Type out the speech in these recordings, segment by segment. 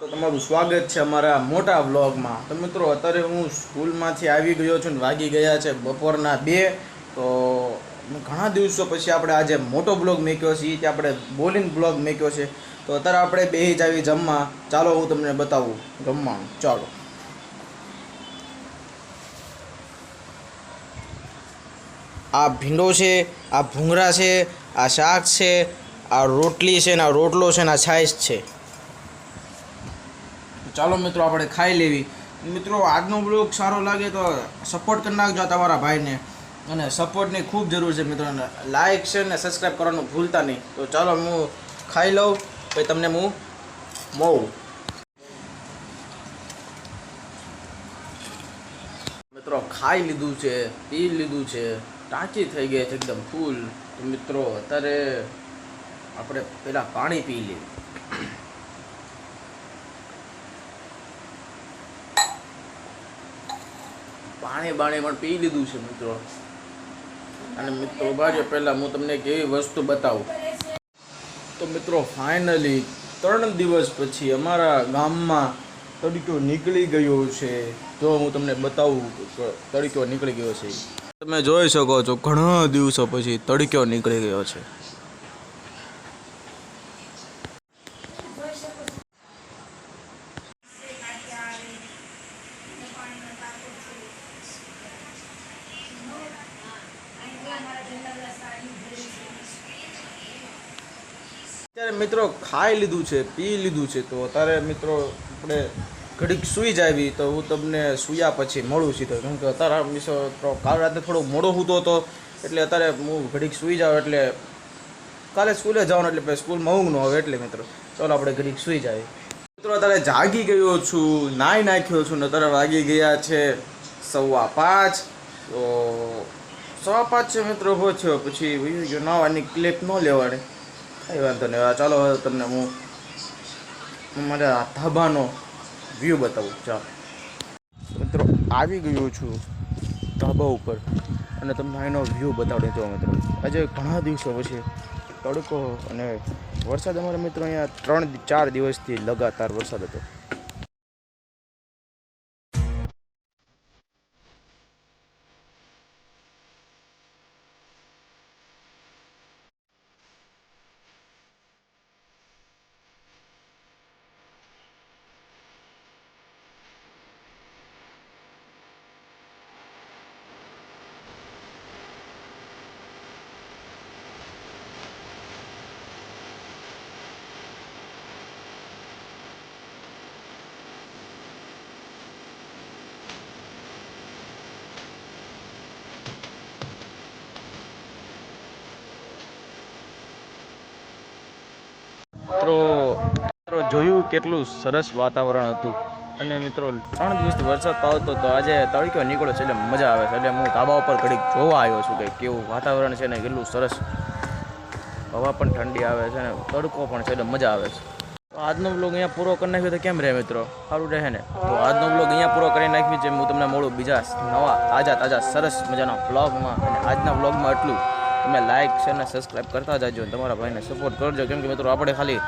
તો તમારું સ્વાગત છે અમારા મોટા વ્લોગમાં. તો મિત્રો, અત્યારે હું સ્કૂલમાંથી આવી ગયો છું ને વાગી ગયા છે બપોરના બે. તો ઘણા દિવસો પછી આપણે આજે મોટો બ્લોગ મેક્યો છે એ આપણે બોલિંગ બ્લોગ મેક્યો છે. તો અત્યારે આપણે બેહી જ આવી જમવા. ચાલો, હું તમને બતાવું જમવાનું. ચાલો. આ ભીંડો છે, આ ભૂંગરા છે, આ શાક છે, આ રોટલી છે ને આ રોટલો છે ને આ છાશ છે. ચાલો મિત્રો, આપણે ખાઈ લેવી. મિત્રો, આજનો બ્લોગ સારો લાગે તો સપોર્ટ કરી નાખજો તમારા ભાઈને. અને સપોર્ટની ખૂબ જરૂર છે મિત્રોને લાઇક છે ને સબસ્ક્રાઈબ કરવાનું ભૂલતા નહીં. તો ચાલો હું ખાઈ લઉં, પછી તમને હું મળું મિત્રો, ખાઈ લીધું છે, પી લીધું છે, ટાંકી થઈ ગઈ છે એકદમ ફૂલ મિત્રો, અત્યારે આપણે પહેલાં પાણી પી લઈએ. પાણી બાણી પણ પી લીધું છે મિત્રો. અને મિત્રો, બાજુ પહેલાં હું તમને એક એવી વસ્તુ બતાવું. તો મિત્રો ફાઇનલી ત્રણ દિવસ પછી અમારા ગામમાં તડક્યો નીકળી ગયો છે. જો હું તમને બતાવું તડકો નીકળી ગયો છે. તમે જોઈ શકો છો, ઘણા દિવસો પછી તડક્યો નીકળી ગયો છે. અત્યારે મિત્રો ખાઈ લીધું છે, પી લીધું છે, તો અત્યારે મિત્રો આપણે ઘડીક સૂઈ જાવી, તો હું તમને સૂયા પછી મળું સીધો. કેમ કે અત્યારે વિશે કાલ રાતે થોડો મોડો સૂતો હતો, એટલે અત્યારે હું ઘડીક સૂઈ જાઉં, એટલે કાલે સ્કૂલે જવાનું, એટલે સ્કૂલમાં ઊંઘ ન આવે એટલે મિત્રો. ચાલો આપણે ઘડીક સૂઈ જાય મિત્રો અત્યારે જાગી ગયો છું નાહી નાખ્યો છું, ને અત્યારે વાગી ગયા છે સવા પાંચ. તો સવા છ મિત્રો પહોંચ્યો પછી વીડિયો ગયો નાવાની ક્લિપ ન લેવાની. કંઈ વાંધો નહીં. ચાલો, હવે તમને હું મારા ધાબાનો વ્યૂ બતાવું. ચાલો. મિત્રો, આવી ગયો છું ધાબા ઉપર અને તમને એનો વ્યૂ બતાવડે તો, મિત્રો. આજે ઘણા દિવસો પછી તડકો અને વરસાદ. અમારા મિત્રો અહીંયા ત્રણ, ચાર દિવસથી લગાતાર વરસાદ હતો. મિત્રો મિત્રો, જોયું કેટલું સરસ વાતાવરણ હતું. અને મિત્રો, ત્રણ દિવસથી વરસાદ પાવતો તો આજે તડક્યો નીકળ્યો છે એટલે મજા આવે છે. એટલે હું ધાબા ઉપર ઘડીક જોવા આવ્યો છું કે કેવું વાતાવરણ છે ને કેટલું સરસ. હવા પણ ઠંડી આવે છે ને તડકો પણ છે એટલે મજા આવે છે. તો આજનો બ્લોગ અહીંયા પૂરો કરી નાખ્યો તો કેમ રહે મિત્રો? સારું રહે ને? તો આજનો બ્લોગ અહીંયા પૂરો કરી નાખ્યો છે. હું તમને મળું બીજા નવા, તાજા તાજા, સરસ મજાના બ્લોગમાં અને આજના બ્લોગમાં એટલું. તમે લાઇક છે અને સબસ્ક્રાઈબ કરતા જાજો તમારા ભાઈને સપોર્ટ કરજો. કેમ કે મિત્રો, આપણે ખાલી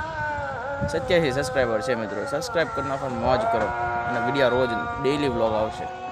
સત્યાસી સબસ્ક્રાઈબર છે મિત્રો. સબસ્ક્રાઈબ કરી નાખો મોજ કરો. અને વીડિયો રોજ ડેઈલી બ્લોગ આવશે.